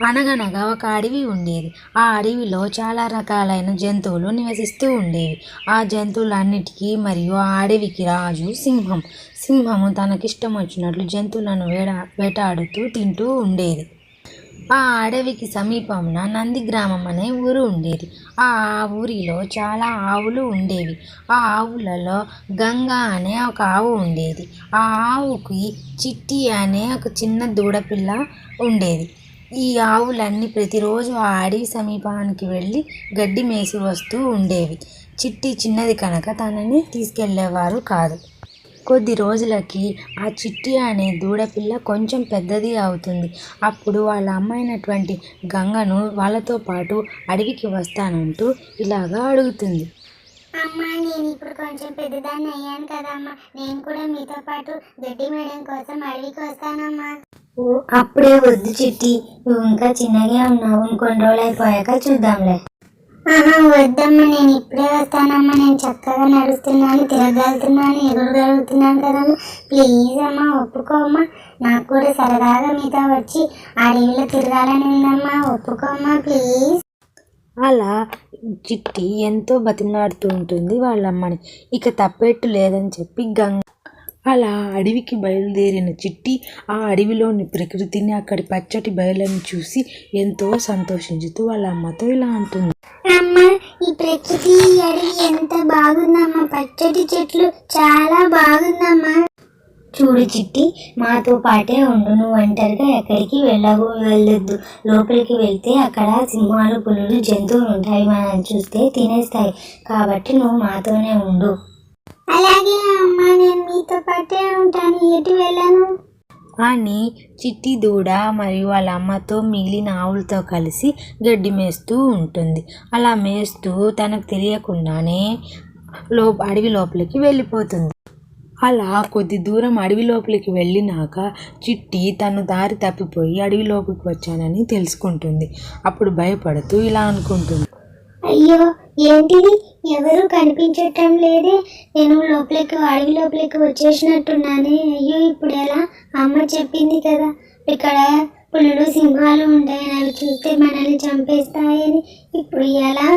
అనగనగా ఒక అడవి ఉండేది. ఆ అడవిలో చాలా రకాలైన జంతువులు నివసిస్తూ ఉండేవి. ఆ జంతువులన్నిటికీ మరియు ఆ అడవికి రాజు సింహం. సింహము తనకిష్టం వచ్చినట్లు జంతువులను వేడా వేటాడుతూ తింటూ ఉండేది. ఆ అడవికి సమీపమున నంది గ్రామం అనే ఊరు ఉండేది. ఆ ఊరిలో చాలా ఆవులు ఉండేవి. ఆ ఆవులలో గంగ అనే ఒక ఆవు ఉండేది. ఆ ఆవుకి చిట్టి అనే ఒక చిన్న దూడపిల్ల ఉండేది. ఈ ఆవులన్నీ ప్రతిరోజు ఆ అడవి సమీపానికి వెళ్ళి గడ్డి మేసి వస్తూ ఉండేవి. చిట్టి చిన్నది కనుక తనని తీసుకెళ్ళేవారు కాదు. కొద్ది రోజులకి ఆ చిట్టి అనే దూడపిల్ల కొంచెం పెద్దది అవుతుంది. అప్పుడు వాళ్ళ అమ్మైనటువంటి గంగను వాళ్ళతో పాటు అడవికి వస్తానంటూ ఇలాగా అడుగుతుంది. అమ్మా నేను ఇప్పుడు కొంచెం పెద్దదాన్ని అయ్యాను కదమ్మా. నేను కూడా మీతో పాటు గడ్డి మేడం కోసం అడవికి వస్తానమ్మా. అప్పుడే వద్దు చిట్టి నువ్వు ఇంకా చిన్నగా ఉన్నావు ఇంకొన్ని రోజులు అయిపోయాక చూద్దాంలే. ఆహా వద్దమ్మా నేను ఇప్పుడే వస్తానమ్మా నేను చక్కగా నడుస్తున్నాను తిరగలుగుతున్నాను ఎగురగలుగుతున్నాను కదమ్మా ప్లీజ్ అమ్మా ఒప్పుకోమ్మా. నాకు కూడా సరదాగా మీతో వచ్చి అడవిలో తిరగాలని ఉందమ్మా ఒప్పుకోమ్మా ప్లీజ్. అలా చిట్టి ఎంతో బతిమలాడుతూ ఉంటుంది వాళ్ళ అమ్మని ఇక తప్పెట్టు లేదని చెప్పి గంగ అలా అడవికి బయలుదేరిన చిట్టి ఆ అడవిలోని ప్రకృతిని అక్కడి పచ్చటి బయలను చూసి ఎంతో సంతోషించుతూ వాళ్ళ అమ్మతో ఇలా అంటుంది. అమ్మ ఈ ప్రకృతి అడవి ఎంత బాగుందమ్మా. పచ్చటి చెట్లు చాలా బాగుందమ్మా. చూడు చిట్టి మాతో పాటే ఉండు. నువ్వు ఒంటరిగా ఎక్కడికి వెళ్ళవు వెళ్ళొద్దు. లోపలికి వెళ్తే అక్కడ సింహాలు పులులు జంతువులు ఉంటాయి. మనం చూస్తే తినేస్తాయి. కాబట్టి నువ్వు మాతోనే ఉండు. అలాగే అమ్మా నేను మీతో పాటే ఉంటాను. ఎటు వెళ్ళను? అని చిట్టి దూడ మరియు వాళ్ళ అమ్మతో మిగిలిన ఆవులతో కలిసి గడ్డి మేస్తూ ఉంటుంది. అలా మేస్తూ తనకు తెలియకుండానే లో అడవి లోపలికి వెళ్ళిపోతుంది. అలా కొద్ది దూరం అడవి లోపలికి వెళ్ళినాక చిట్టి తను దారి తప్పిపోయి అడవి లోపలికి వచ్చానని తెలుసుకుంటుంది. అప్పుడు భయపడుతూ ఇలా అనుకుంటుంది. అయ్యో ఏంటిది? ఎవరు కనిపించటం లేదే. నేను లోపలికి అడవి లోపలికి వచ్చేసినట్టున్నానే. అయ్యో ఇప్పుడు ఎలా? అమ్మ చెప్పింది కదా. ఇక్కడ పులులు సింహాలు ఉంటాయి. అవి చూస్తే మనల్ని చంపేస్తాయని. ఇప్పుడు ఎలా?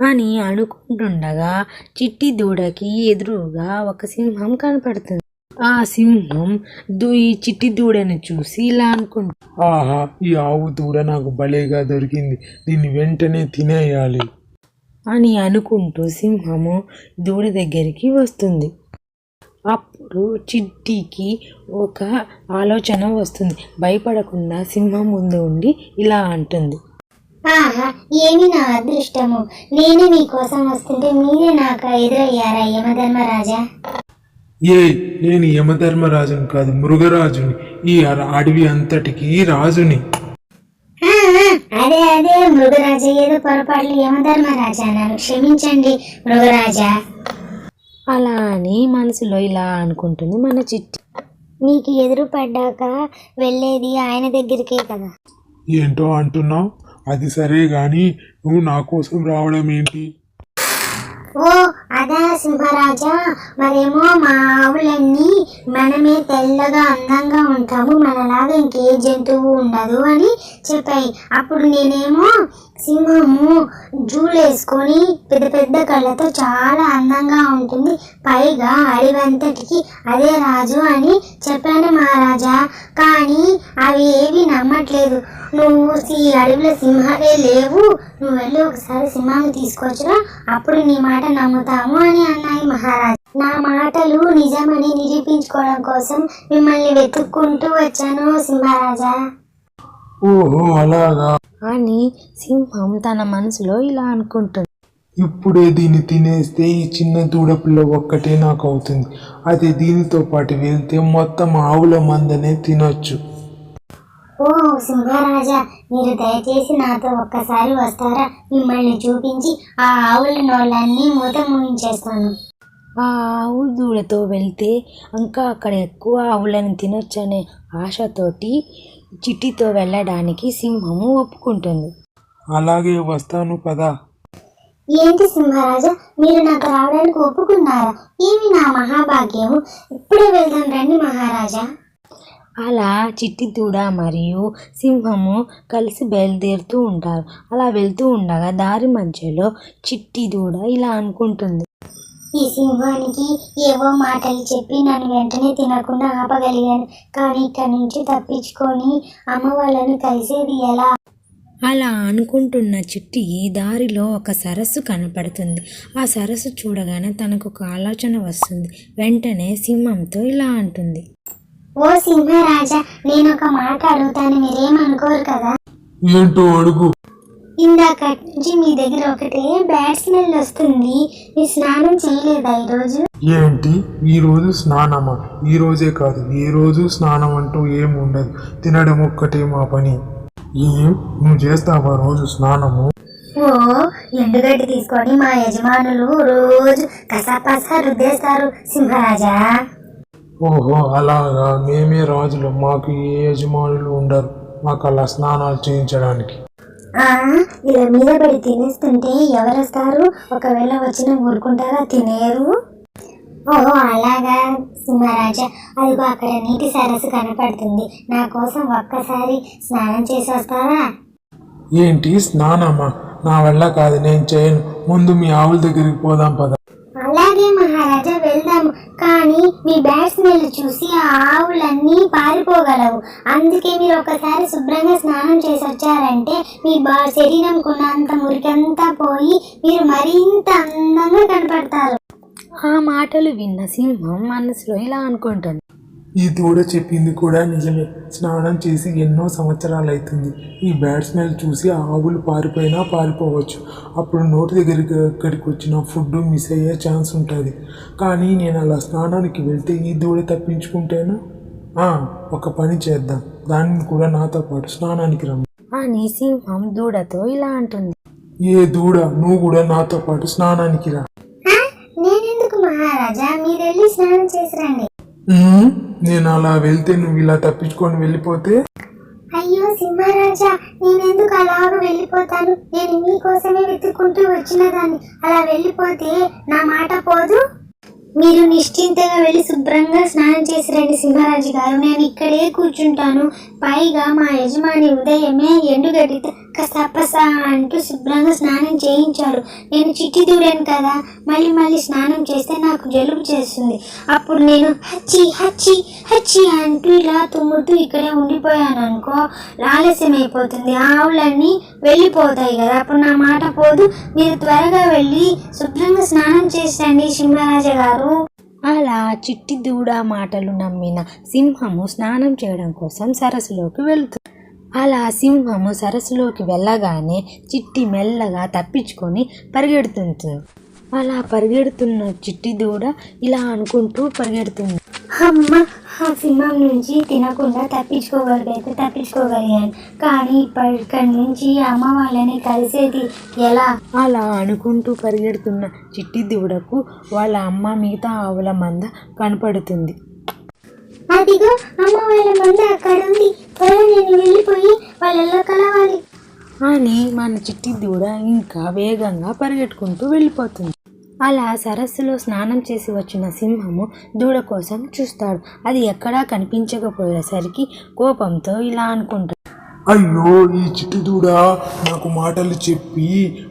అని అనుకుంటుండగా చిట్టి దూడకి ఎదురుగా ఒక సింహం కనపడుతుంది. ఆ సింహం దూ ఈ చిట్టి దూడని చూసి ఇలా అనుకుంటుంది ఆహా ఈ ఆవు దూడ నాకు భలేగా దొరికింది. దీన్ని వెంటనే తినేయాలి. అని అనుకుంటూ సింహము దూడ దగ్గరికి వస్తుంది. అప్పుడు చిట్టికి ఒక ఆలోచన వస్తుంది. భయపడకుండా సింహం ముందు ఉండి ఇలా అంటుంది. ఆహా ఏమి నా అదృష్టము? నేను మీకోసం వస్తుంటే మీరే నాకు ఎదురయ్యారా యమధర్మరాజా? ఏ నేను యమధర్మరాజుని కాదు మృగరాజుని ఈ అడవి అంతటికి రాజుని. అదే అదే మృగరాజా ఏదో పొరపాట్లు యమధర్మరాజా నన్ను క్షమించండి మృగరాజా. అలా అని మనసులో ఇలా అనుకుంటుంది మన చిట్టి. నీకు ఎదురు పడ్డాక వెళ్ళేది ఆయన దగ్గరికే కదా. ఏంటో అంటున్నావు? అది సరే గాని నువ్వు నా కోసం రావడం ఏంటి? ఓ అదా సింహరాజా మరేమో మా ఆవులన్నీ మనమే తెల్లగా అందంగా ఉంటాము మనలాగా ఇంకే జంతువు ఉండదు అని చెప్పాయి. అప్పుడు నేనేమో సింహము జూలేసుకొని పెద్ద పెద్ద కళ్ళతో చాలా అందంగా ఉంటుంది పైగా అడవంతటికి అదే రాజు అని చెప్పాను మహారాజా. కానీ అవి ఏవి నమ్మట్లేదు. నువ్వు ఈ అడవిలో సింహాలే లేవు నువ్వు వెళ్ళి ఒకసారి సింహాన్ని తీసుకొచ్చురా అప్పుడు నీ మాట నమ్ముతాము అని అన్నాయి మహారాజ్. నా మాటలు నిజమని నిరూపించుకోవడం కోసం మిమ్మల్ని వెతుక్కుంటూ వచ్చాను సింహరాజా. ఓహో అలాగా. అని సింహం తన మనసులో ఇలా అనుకుంటుంది. ఇప్పుడే దీన్ని తినేస్తే ఈ చిన్న దూడపిల్ల ఒక్కటే నాకు అవుతుంది. అదే దీనితో పాటు వెళ్తే మొత్తం ఆవుల మందనే తినొచ్చు. ఓ సింహరాజా మీరు దయచేసి నాతో ఒక్కసారి వస్తారా? మిమ్మల్ని చూపించి ఆ ఆవుల నోళ్ళన్నీ మూత ముగించేస్తాను ఆ ఆవు దూడతో వెళ్తే ఇంకా అక్కడ ఎక్కువ ఆవులను తినొచ్చనే ఆశతోటి చిట్టితో వెళ్ళడానికి సింహము ఒప్పుకుంటుంది. అలాగే వస్తాను పదా. ఏంటి సింహరాజా మీరు నాకు రావడానికి ఒప్పుకున్నారా? ఏమి నా మహాభాగ్యము? ఇప్పుడే వెళ్దాం రండి మహారాజా. అలా చిట్టి దూడ మరియు సింహము కలిసి బయలుదేరుతూ ఉంటారు. అలా వెళ్తూ ఉండగా దారి మధ్యలో చిట్టి దూడ ఇలా అనుకుంటుంది. ఈ సింహానికి ఏవో మాటలు చెప్పి నన్ను వెంటనే తినకుండా ఆపగలిగాను. కానీ ఇక్కడి నుంచి తప్పించుకొని అమ్మ వాళ్ళని కలిసేది ఎలా? అలా అనుకుంటున్న చిట్టి దారిలో ఒక సరస్సు కనపడుతుంది. ఆ సరస్సు చూడగానే తనకు ఒక ఆలోచన వస్తుంది. వెంటనే సింహంతో ఇలా అంటుంది. ఓ సింహరాజా నేను ఒక మాట అడుగుతాను మీరేమనుకోరు కదా? ఏంటో అడుగు. ఇందాక నుంచి మీ దగ్గర ఒకటే బ్యాడ్ స్మెల్ వస్తుంది మీరు స్నానం చేయలేదా ఈరోజు? ఏంటి? ఈ రోజు స్నానమా? ఈ రోజే కాదు ఏ రోజు స్నానం అంటూ ఏం ఉండదు. తినడం ఒక్కటే మా పని. ఏం? నువ్వు చేస్తావా రోజు స్నానము? ఓ ఎండుగడ్డి తీసుకొని మా యజమానులు రోజు కసాపసా రుద్దేస్తారు సింహరాజా. ఓహో అలాగా. మేమే రాజులు. మాకు ఏ యజమానులు ఉండరు. మాకు అలా స్నానాలు చేయించడానికి. ఇలా మీద పడి తినేస్తుంటే ఎవరు వస్తారు? ఒకవేళ వచ్చిన ఊరుకుంటారా? తినేరు? ఓహో అలాగా. సింహరాజా అదిగో అక్కడ నీటి సరస్సు కనపడుతుంది. నా కోసం ఒక్కసారి స్నానం చేసి వస్తారా ఏంటి? స్నానమా? నా వల్ల కాదు. నేను చేయను. ముందు మీ ఆవుల దగ్గరికి పోదాం పద. అలాగే మహారాజా వెళ్దాము కానీ మీ బ్యాట్ స్మెల్ చూసి ఆ ఆవులన్నీ పారిపోగలవు. అందుకే మీరు ఒకసారి శుభ్రంగా స్నానం చేసి వచ్చారంటే మీ బా శరీరం కొన్నంత మురికంతా పోయి మీరు మరింత అందంగా కనపడతారు. ఆ మాటలు విన్న సింహం మనసులో ఇలా అనుకుంటుంది. ఈ దూడ చెప్పింది కూడా నిజమే. స్నానం చేసి ఎన్నో సంవత్సరాలు అవుతుంది ఈ బ్యాడ్ స్మెల్ చూసి ఆవులు పారిపోయినా పారిపోవచ్చు. అప్పుడు నోటి దగ్గరికి ఎక్కడికి వచ్చిన ఫుడ్ మిస్ అయ్యే ఛాన్స్ ఉంటుంది. కానీ నేను అలా స్నానానికి వెళ్తే ఈ దూడ తప్పించుకుంటేనా? ఆ, ఒక పని చేద్దాం. దానిని కూడా నాతో పాటు స్నానానికి రమ్ము. అని సింహం దూడతో ఇలా అంటుంది. ఏ దూడ నువ్వు కూడా నాతో పాటు స్నానానికి రా. నేనెందుకు మహారాజా? మీరు వెళ్ళి స్నానం చేసి రండి. నేను అలా వెళ్తే నువ్వు ఇలా తప్పించుకొని వెళ్ళిపోతే? అయ్యో సింహరాజా నేనెందుకు అలాగ వెళ్ళిపోతాను? నేను మీకోసమే వెతుక్కుంటూ వచ్చిన దాన్ని. అలా వెళ్ళిపోతే నా మాట పోదు? మీరు నిశ్చింతగా వెళ్ళి శుభ్రంగా స్నానం చేసి రండి సింహరాజు గారు. నేను ఇక్కడే కూర్చుంటాను. పైగా మా యజమాని ఉదయమే ఎండుగడ్డితో కసపస అంటూ శుభ్రంగా స్నానం చేయించాడు. నేను చిట్టి దూడాను కదా మళ్ళీ మళ్ళీ స్నానం చేస్తే నాకు జలుబు చేస్తుంది. అప్పుడు నేను హచ్చి హచ్చి హచ్చి అంటూ ఇలా తుమ్ముతూ ఇక్కడే ఉండిపోయాను అనుకో ఆలస్యం అయిపోతుంది ఆవులన్నీ వెళ్ళిపోతాయి కదా. అప్పుడు నా మాట పోదు. మీరు త్వరగా వెళ్ళి శుభ్రంగా స్నానం చేసండి సింహరాజ గారు. అలా చిట్టి దూడ మాటలు నమ్మిన సింహము స్నానం చేయడం కోసం సరస్సులోకి వెళ్తుంది అలా సింహము సరస్సులోకి వెళ్ళగానే చిట్టి మెల్లగా తప్పించుకొని పరిగెడుతుంది. అలా పరిగెడుతున్న చిట్టి దూడ ఇలా అనుకుంటూ పరిగెడుతుంది. అమ్మ ఆ సింహం నుంచి తినకుండా తప్పించుకోగలిగైతే తప్పించుకోగలిగాను. కానీ ఇప్పటి నుంచి అమ్మ వాళ్ళని కలిసేది ఎలా? అలా అనుకుంటూ పరిగెడుతున్న చిట్టి దూడకు వాళ్ళ అమ్మ మిగతా ఆవుల మంద కనపడుతుంది. అదిగో అమ్మ వాళ్ళ ముందు అక్కడ ఉంది. త్వరగా నేను వెళ్ళిపోయి వాళ్ళలో కలవాలి. అని మన చిట్టి దూడ ఇంకా వేగంగా పరిగెట్టుకుంటూ వెళ్ళిపోతుంది. అలా సరస్సులో స్నానం చేసి వచ్చిన సింహము దూడ కోసం చూస్తాడు. అది ఎక్కడా కనిపించకపోయేసరికి కోపంతో ఇలా అనుకుంటాడు అయ్యో ఈ చిట్టుదూడ నాకు మాటలు చెప్పి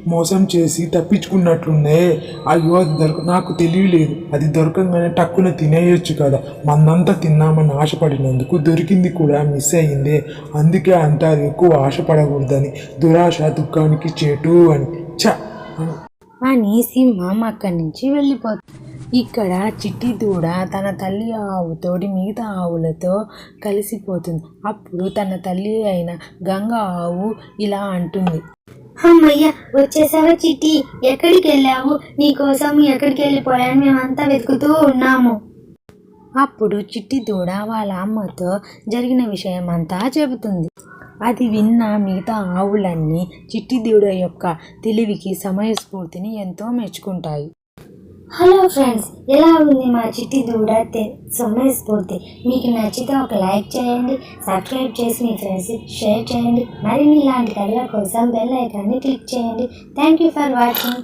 మోసం చేసి తప్పించుకున్నట్లుందే అయ్యో అది దొరక నాకు తెలియలేదు. అది దొరకంగానే టక్కున తినేయొచ్చు కదా. మందంతా తిన్నామని ఆశపడినందుకు దొరికింది కూడా మిస్ అయ్యిందే. అందుకే అంటారు ఎక్కువ ఆశపడకూడదని దురాశ దుఃఖానికి చేటు అని. చ అని. అని అక్కడి నుంచి వెళ్ళిపోతుంది ఇక్కడ చిట్టి దూడ తన తల్లి ఆవుతోటి మిగతా ఆవులతో కలిసిపోతుంది. అప్పుడు తన తల్లి అయిన గంగ ఆవు ఇలా అంటుంది. అమ్మయ్య వచ్చేసావా చిట్టి? ఎక్కడికి వెళ్ళావు? నీకోసం ఎక్కడికి వెళ్ళిపోయాను? మేమంతా వెతుకుతూ ఉన్నాము. అప్పుడు చిట్టి దూడ వాళ్ళ అమ్మతో జరిగిన విషయం అంతా చెబుతుంది. అది విన్న మిగతా ఆవులన్నీ చిట్టి దూడ యొక్క తెలివికి సమయస్ఫూర్తిని ఎంతో మెచ్చుకుంటాయి. హలో ఫ్రెండ్స్ ఎలా ఉంది మా చిట్టి దూడ తె- మీకు నచ్చితే ఒక లైక్ చేయండి సబ్స్క్రైబ్ చేసి మీ ఫ్రెండ్స్ షేర్ చేయండి మరిన్ని ఇలాంటి కథల కోసం బెల్ ఐకాన్ని క్లిక్ చేయండి. Thank you for watching.